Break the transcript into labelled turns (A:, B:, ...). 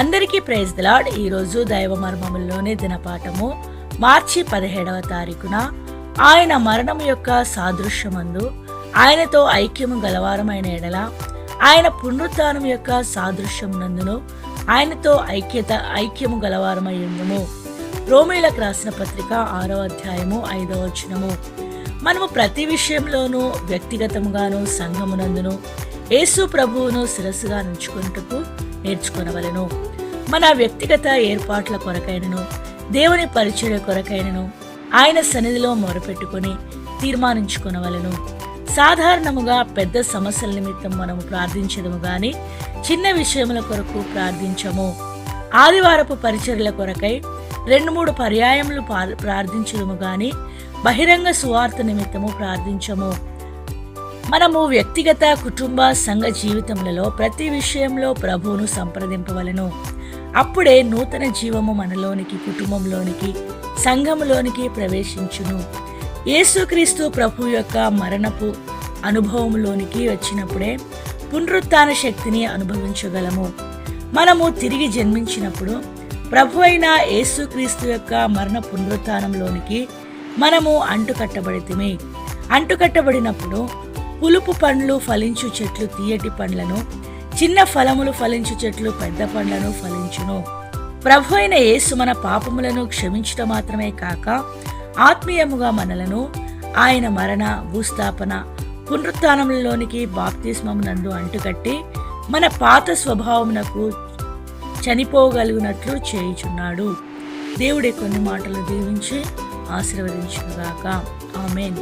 A: అందరికీ ప్రైజ్ దిలాడ్ ఈరోజు దైవ మర్మముల్లోని దినపాఠము. మార్చి పదిహేడవ తారీఖున ఆయన మరణం యొక్క సాదృశ్యమందు ఆయనతో ఐక్యము గలవారమైన ఎడల ఆయన పునరుత్థానం యొక్క సాదృశ్యం నందును ఆయనతో ఐక్యత ఐక్యము గలవారమై ఉండుము. రోమేలకు రాసిన పత్రిక ఆరో అధ్యాయము ఐదవ వచనము. మనము ప్రతి విషయంలోనూ వ్యక్తిగతముగాను సంఘమునందును యేసు ప్రభువును శిరస్సుగా నుంచుకున్నటకు నేర్చుకొనవలెను. మన వ్యక్తిగత ఏర్పాట్ల కొరకైనను దేవుని పరిచయ కొరకైనను ఆయన సన్నిధిలో మొరపెట్టుకొని తీర్మానించుకొనవలెను. సాధారణముగా పెద్ద సమస్యల నిమిత్తం మనము ప్రార్థించదము గాని చిన్న విషయముల కొరకు ప్రార్థించము. ఆదివారపు పరిచర్ల కొరకై రెండు మూడు పర్యాయములు ప్రార్థించడము గాని బహిరంగ సువార్త నిమిత్తము ప్రార్థించము. మనము వ్యక్తిగత కుటుంబ సంఘ జీవితములలో ప్రతి విషయంలో ప్రభువును సంప్రదింపవలను. అప్పుడే నూతన జీవము మనలోనికి కుటుంబంలోనికి సంఘములోనికి ప్రవేశించును. యేసుక్రీస్తు ప్రభు యొక్క మరణపు అనుభవంలోనికి వచ్చినప్పుడే పునరుత్న శక్తిని అనుభవించగలము. మనము తిరిగి జన్మించినప్పుడు ప్రభు అయిన యేసుక్రీస్తు యొక్క మరణ పునరుత్నంలోనికి మనము అంటుకట్టబడితిమి. అంటుకట్టబడినప్పుడు పులుపు పండ్లు ఫలించు చెట్లు తీయటి పండ్లను చిన్న ఫలములు ఫలించు చెట్లు పెద్ద పండ్లను ఫలించును. ప్రభు అయిన యేసు మన పాపములను క్షమించుట మాత్రమే కాక ఆత్మీయముగా మనలను ఆయన మరణ భూస్థాపన పునరుత్నంలోనికి బాప్తిస్మం నందు అంటుకట్టి మన పాత స్వభావమునకు చనిపోగలిగినట్లు చేయుచున్నాడు. దేవుడే కొన్ని మాటలు దీవించి ఆశీర్వదించుగాక ఆమెన్.